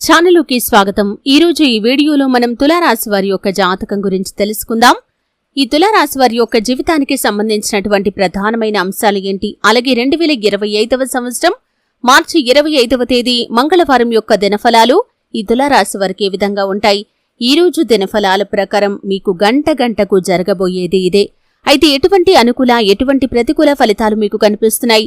ఛానలుకి స్వాగతం. ఈరోజు ఈ వీడియోలో మనం తులారాశి వారి యొక్క జాతకం గురించి తెలుసుకుందాం. ఈ తులారాశి వారి యొక్క జీవితానికి సంబంధించినటువంటి ప్రధానమైన అంశాలు ఏంటి? అలాగే రెండు వేల ఇరవై ఐదవ సంవత్సరం మార్చి ఇరవై ఐదవ తేదీ మంగళవారం యొక్క దినఫలాలు ఈ తులారాశి వారికి ఏ విధంగా ఉంటాయి? ఈ రోజు దినఫలాల ప్రకారం మీకు గంట గంటకు జరగబోయేది ఇదే. అయితే ఎటువంటి అనుకూల ఎటువంటి ప్రతికూల ఫలితాలు మీకు కనిపిస్తున్నాయి?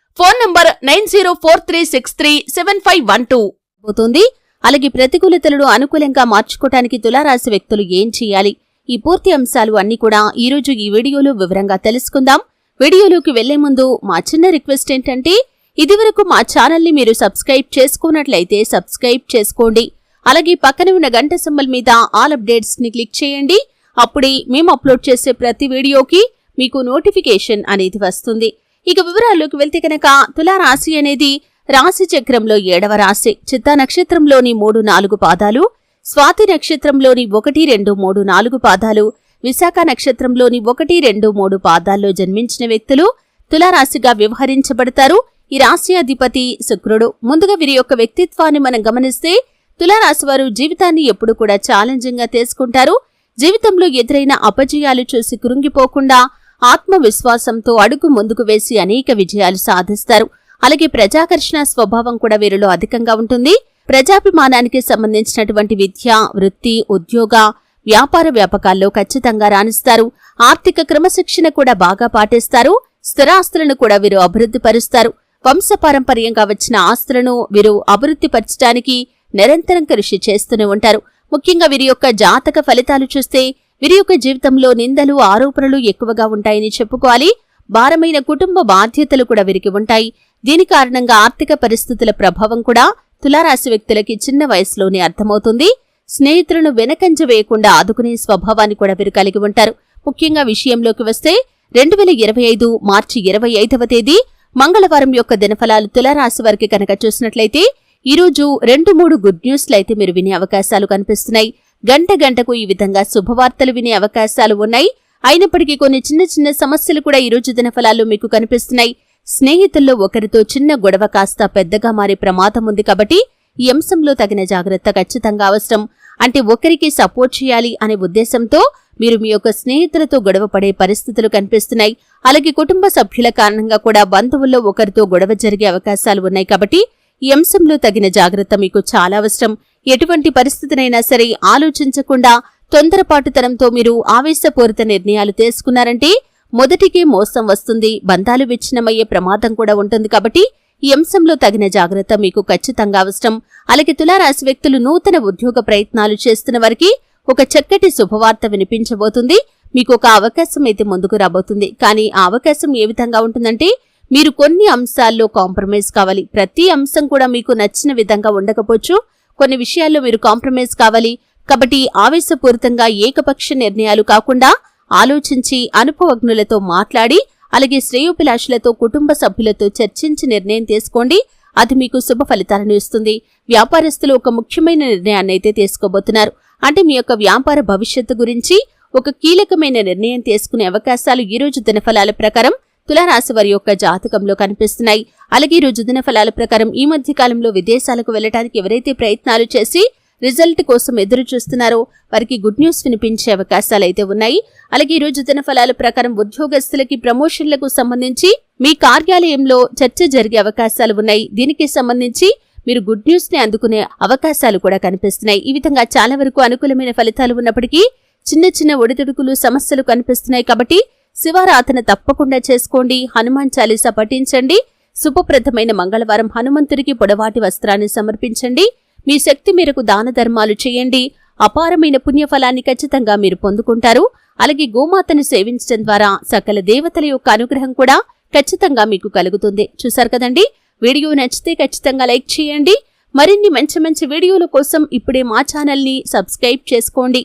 Phone number nine zero four three six three seven five one two. పోతుంది. అలాగే ప్రతికూలతలను అనుకూలంగా మార్చుకోవటానికి తులారాశి వ్యక్తులు ఏం చేయాలి? ఈ పూర్తి అంశాలు అన్ని కూడా ఈ రోజు ఈ వీడియోలో వివరంగా తెలుసుకుందాం. వీడియోలోకి వెళ్ళే ముందు మా చిన్న రిక్వెస్ట్ ఏంటంటే ఇదివరకు మా ఛానల్ని మీరు సబ్స్క్రైబ్ చేసుకున్నట్లయితే సబ్స్క్రైబ్ చేసుకోండి. అలాగే పక్కన ఉన్న గంట సింబల్ మీద ఆల్ అప్డేట్స్ని క్లిక్ చేయండి. అప్పుడే మేము అప్లోడ్ చేసే ప్రతి వీడియోకి మీకు నోటిఫికేషన్ అనేది వస్తుంది. ఇక వివరాల్లోకి వెళ్తే కనుక తులారాశి అనేది రాశి చక్రంలో ఏడవ రాశి. చిత్తా నక్షత్రంలోని మూడు నాలుగు పాదాలు స్వాతి నక్షత్రంలోని ఒకటి రెండు మూడు నాలుగు పాదాలు విశాఖ నక్షత్రంలోని ఒకటి రెండు మూడు పాదాల్లో జన్మించిన వ్యక్తులు తులారాశిగా వ్యవహరించబడతారు. ఈ రాశి అధిపతి శుక్రుడు. ముందుగా వీరి యొక్క వ్యక్తిత్వాన్ని మనం గమనిస్తే తులారాశి వారు జీవితాన్ని ఎప్పుడు కూడా ఛాలెంజింగ్గా తీసుకుంటారు. జీవితంలో ఎదురైన అపజయాలు చూసి కృంగిపోకుండా ఆత్మవిశ్వాసంతో అడుగు ముందుకు వేసి అనేక విజయాలు సాధిస్తారు. అలాగే ప్రజాకర్షణ స్వభావం కూడా వీరిలో అధికంగా ఉంటుంది. ప్రజాభిమానానికి సంబంధించినటువంటి విద్య వృత్తి ఉద్యోగ వ్యాపార వ్యాపకాల్లో ఖచ్చితంగా రాణిస్తారు. ఆర్థిక క్రమశిక్షణ కూడా బాగా పాటిస్తారు. స్థిరాస్తులను కూడా వీరు అభివృద్ధి పరుస్తారు. వంశపారంపర్యంగా వచ్చిన ఆస్తులను వీరు అభివృద్ధి పరచడానికి నిరంతరం కృషి చేస్తూనే ఉంటారు. ముఖ్యంగా వీరి యొక్క జాతక ఫలితాలు చూస్తే వీరి యొక్క జీవితంలో నిందలు ఆరోపణలు ఎక్కువగా ఉంటాయని చెప్పుకోవాలి. భారమైన కుటుంబ బాధ్యతలు కూడా వీరికి ఉంటాయి. దీని కారణంగా ఆర్థిక పరిస్థితుల ప్రభావం కూడా తులారాశి వ్యక్తులకి చిన్న వయసులోనే అర్థమవుతుంది. స్నేహితులను వెనకంజ వేయకుండా ఆదుకునే స్వభావాన్ని కూడా వీరు కలిగి ఉంటారు. ముఖ్యంగా విషయంలోకి వస్తే రెండు వేల ఇరవై ఐదు మార్చి ఇరవై ఐదవ తేదీ మంగళవారం యొక్క దినఫలాలు తులారాశి వారికి కనుక చూసినట్లయితే ఈ రోజు రెండు మూడు గుడ్ న్యూస్లు అయితే మీరు వినే అవకాశాలు కనిపిస్తున్నాయి. గంట గంటకు ఈ విధంగా శుభవార్తలు వినే అవకాశాలు ఉన్నాయి. అయినప్పటికీ కొన్ని చిన్న చిన్న సమస్యలు కూడా ఈ రోజు దినఫలాల్లో మీకు కనిపిస్తున్నాయి. స్నేహితుల్లో ఒకరితో చిన్న గొడవ కాస్త పెద్దగా మారే ప్రమాదం ఉంది కాబట్టి ఈ అంశంలో తగిన జాగ్రత్త ఖచ్చితంగా అవసరం. అంటే ఒకరికి సపోర్ట్ చేయాలి అనే ఉద్దేశంతో మీరు మీ యొక్క స్నేహితులతో గొడవ పడే పరిస్థితులు కనిపిస్తున్నాయి. అలాగే కుటుంబ సభ్యుల కారణంగా కూడా బంధువుల్లో ఒకరితో గొడవ జరిగే అవకాశాలు ఉన్నాయి కాబట్టి ఈ అంశంలో తగిన జాగ్రత్త మీకు చాలా అవసరం. ఎటువంటి పరిస్థితినైనా సరే ఆలోచించకుండా తొందరపాటుతనంతో మీరు ఆవేశపూరిత నిర్ణయాలు తీసుకున్నారంటే మొదటికే మోసం వస్తుంది. బంధాలు విచ్ఛిన్నమయ్యే ప్రమాదం కూడా ఉంటుంది కాబట్టి ఈ అంశంలో తగిన జాగ్రత్త మీకు ఖచ్చితంగా అవసరం. అలాగే తులారాశి వ్యక్తులు నూతన ఉద్యోగ ప్రయత్నాలు చేస్తున్న వారికి ఒక చక్కటి శుభవార్త వినిపించబోతుంది. మీకు ఒక అవకాశం అయితే ముందుకు రాబోతుంది. కానీ ఆ అవకాశం ఏ విధంగా ఉంటుందంటే మీరు కొన్ని అంశాల్లో కాంప్రమైజ్ కావాలి. ప్రతి అంశం కూడా మీకు నచ్చిన విధంగా ఉండకపోవచ్చు. కొన్ని విషయాల్లో మీరు కాంప్రమైజ్ కావాలి. కాబట్టి ఆవేశపూరితంగా ఏకపక్ష నిర్ణయాలు కాకుండా ఆలోచించి అనుభవజ్ఞులతో మాట్లాడి అలాగే శ్రేయోభిలాషులతో కుటుంబ సభ్యులతో చర్చించి నిర్ణయం తీసుకోండి. అది మీకు శుభ ఫలితాలను ఇస్తుంది. వ్యాపారస్తులు ఒక ముఖ్యమైన నిర్ణయాన్ని అయితే తీసుకోబోతున్నారు. అంటే మీ యొక్క వ్యాపార భవిష్యత్తు గురించి ఒక కీలకమైన నిర్ణయం తీసుకునే అవకాశాలు ఈ రోజు దినఫలాల ప్రకారం తులారాశి వారి యొక్క జాతకంలో కనిపిస్తున్నాయి. అలాగే ఈ ఫలాల ప్రకారం ఈ మధ్య కాలంలో విదేశాలకు వెళ్ళడానికి ఎవరైతే ప్రయత్నాలు చేసి రిజల్ట్ కోసం ఎదురు చూస్తున్నారో వారికి గుడ్ న్యూస్ వినిపించే అవకాశాలు అయితే ఉన్నాయి. అలాగే ఈ రోజు దినఫలాల ప్రకారం ఉద్యోగస్తులకి ప్రమోషన్లకు సంబంధించి మీ కార్యాలయంలో చర్చ జరిగే అవకాశాలు ఉన్నాయి. దీనికి సంబంధించి మీరు గుడ్ న్యూస్ని అందుకునే అవకాశాలు కూడా కనిపిస్తున్నాయి. ఈ విధంగా చాలా వరకు అనుకూలమైన ఫలితాలు ఉన్నప్పటికీ చిన్న చిన్న ఒడిదుడుకులు సమస్యలు కనిపిస్తున్నాయి కాబట్టి శివారాధన తప్పకుండా చేసుకోండి హనుమాన్ చాలీసా పఠించండి శుభప్రదమైన మంగళవారం హనుమంతుడికి పొడవాటి వస్త్రాన్ని సమర్పించండి మీ శక్తి మేరకు దాన ధర్మాలు చేయండి అపారమైన పుణ్యఫలాన్ని ఖచ్చితంగా మీరు పొందుకుంటారు అలాగే గోమాతను సేవించడం ద్వారా సకల దేవతల యొక్క అనుగ్రహం కూడా ఖచ్చితంగా మీకు కలుగుతుంది. చూసారు కదండి? వీడియో నచ్చితే ఖచ్చితంగా లైక్ చేయండి మరిన్ని మంచి మంచి వీడియోల కోసం ఇప్పుడే మా ఛానల్ని సబ్స్క్రైబ్ చేసుకోండి.